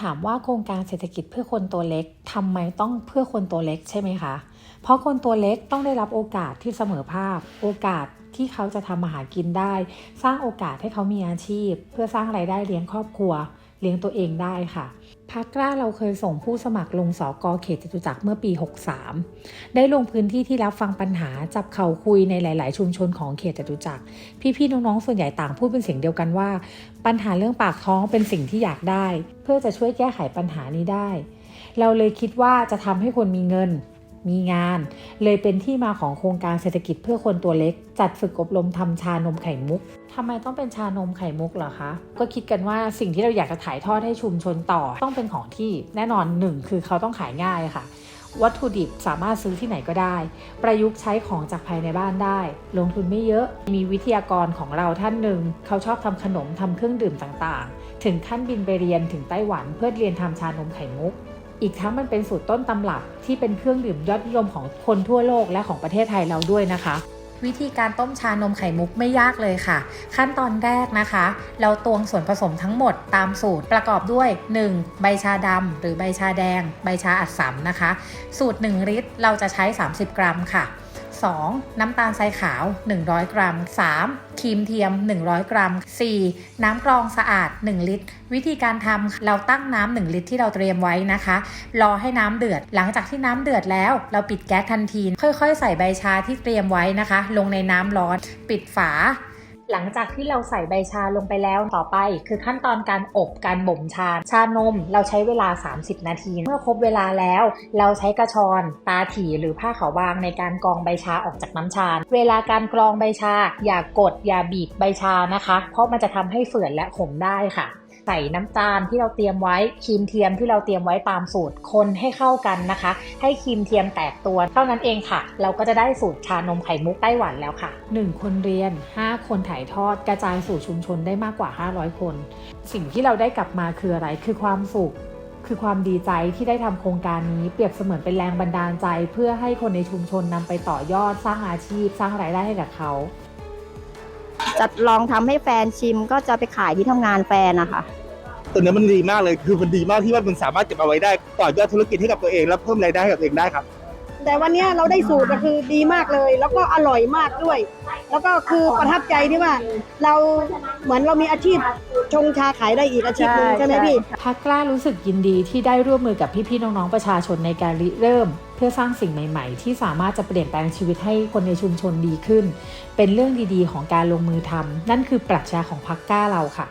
ถามว่าโครงการเศรษฐกิจเพื่อคนตัวเล็กทำไมต้องเพื่อคนตัวเล็กใช่ไหมคะ เพราะคนตัวเล็กต้องได้รับโอกาสที่เสมอภาค โอกาสที่เขาจะทำมาหากินได้ สร้างโอกาสให้เขามีอาชีพ เพื่อสร้างไรายได้เลี้ยงครอบครัว เลี้ยงตัวเองได้ค่ะ พักกล้าเราเคยส่งผู้สมัครลงสอกอเขตจตุจักรเมื่อปี 63 ได้ลงพื้นที่ที่รับฟังปัญหาจับเข่าคุยในหลาย ๆ ชุมชนของเขตจตุจักร พี่ ๆ น้อง ๆ ส่วนใหญ่ต่างพูดเป็นเสียงเดียวกันว่า ปัญหาเรื่องปากท้องเป็นสิ่งที่อยากได้ เพื่อจะช่วยแก้ไขปัญหานี้ได้ เราเลยคิดว่าจะทำให้คนมีเงิน มีงาน เลยเป็นที่มาของโครงการเศรษฐกิจเพื่อคนตัวเล็ก จัดฝึกอบรมทำชานมไข่มุกทำไมต้องเป็นชานมไข่มุกเหรอคะ ก็คิดกันว่าสิ่งที่เราอยากจะถ่ายทอดให้ชุมชนต่อ ต้องเป็นของที่แน่นอนหนึ่งคือเขาต้องขายง่ายค่ะวัตถุดิบสามารถซื้อที่ไหนก็ได้ ประยุกต์ใช้ของจากภายในบ้านได้ ลงทุนไม่เยอะ มีวิทยากรของเราท่านหนึ่ง เขาชอบทำขนมทำเครื่องดื่มต่างๆ ถึงขั้นบินไปเรียนถึงไต้หวันเพื่อเรียนทำชานมไข่มุก อีกทั้งมันเป็นสูตรต้นตำรับที่เป็นเครื่องดื่มยอดนิยมของคนทั่วโลกและของประเทศไทยเราด้วยนะคะ วิธีการต้มชานมไข่มุกไม่ยากเลยค่ะ ขั้นตอนแรกนะคะ เราตวงส่วนผสมทั้งหมดตามสูตรประกอบด้วย 1. ใบชาดำหรือใบชาแดง ใบชาอัดสำนะคะ สูตร 1 ลิตรเราจะใช้ 30 กรัมค่ะ 2. น้ำตาลทรายขาว 100 กรัม 3. ครีมเทียม 100 กรัม 4. น้ำกรองสะอาด 1 ลิตร วิธีการทำเราตั้งน้ำ1ลิตรที่เราเตรียมไว้นะคะ รอให้น้ำเดือด หลังจากที่น้ำเดือดแล้ว เราปิดแก๊สทันที ค่อยๆ ใส่ใบชาที่เตรียมไว้นะคะ ลงในน้ำร้อน ปิดฝา หลังจากที่เราใส่ใบชาลงไปแล้วต่อไป คือขั้นตอนการอบการบ่มชา ชานมเราใช้เวลา 30 นาที เมื่อครบเวลาแล้ว เราใช้กระชอนตาถี่หรือผ้าขาวบางในการกรองใบชาออกจากน้ำชา เวลาการกรองใบชา อย่ากดอย่าบีบใบชานะคะ เพราะมันจะทำให้เฟื่อนและขมได้ค่ะ ใส่น้ำตาลที่เราเตรียมไว้ครีมเทียมที่เราเตรียมไว้ตามสูตรคนให้เข้ากันนะคะ ให้ครีมเทียมแตกตัวเท่านั้นเองค่ะ เราก็จะได้สูตรชานมไข่มุกไต้หวันแล้วค่ะ 1 คนเรียน 5 คนถ่ายทอดกระจายสู่ชุมชนได้มากกว่า 500 คน สิ่งที่เราได้กลับมาคืออะไรคือความสุขคือความดีใจที่ได้ทำโครงการนี้เปรียบเสมือนเป็นแรงบันดาลใจ เพื่อให้คนในชุมชนนำไปต่อยอดสร้างอาชีพ สร้างรายได้ให้กับเขา จะลองทำให้แฟนชิมก็จะไปขายที่ทำงานแฟนนะคะตัวเนี้มันดีมากเลยคือมันดีมากที่ว่ามันสามารถเก็บเอาไว้ได้ ต่อยอดธุรกิจให้กับตัวเอง แล้วเพิ่มรายได้ให้กับตัวเองได้ครับ แต่วันเนี้ยเราได้สูตรก็คือดีมากเลย แล้วก็อร่อยมากด้วย แล้วก็คือประทับใจที่ว่า เราเหมือนเรามีอาชีพชงชาขายได้อีกอาชีพหนึ่งใช่ใช่ไหมพี่พักกล้ารู้สึกยินดีที่ได้ร่วมมือกับพี่ๆน้องๆประชาชนในการริเริ่ม เพื่อสร้างสิ่งใหม่ๆ ที่สามารถจะเปลี่ยนแปลงชีวิตให้คนในชุมชนดีขึ้น เป็นเรื่องดีๆ ของการลงมือทำนั่นคือปรัชญาของพักกล้าเราค่ะ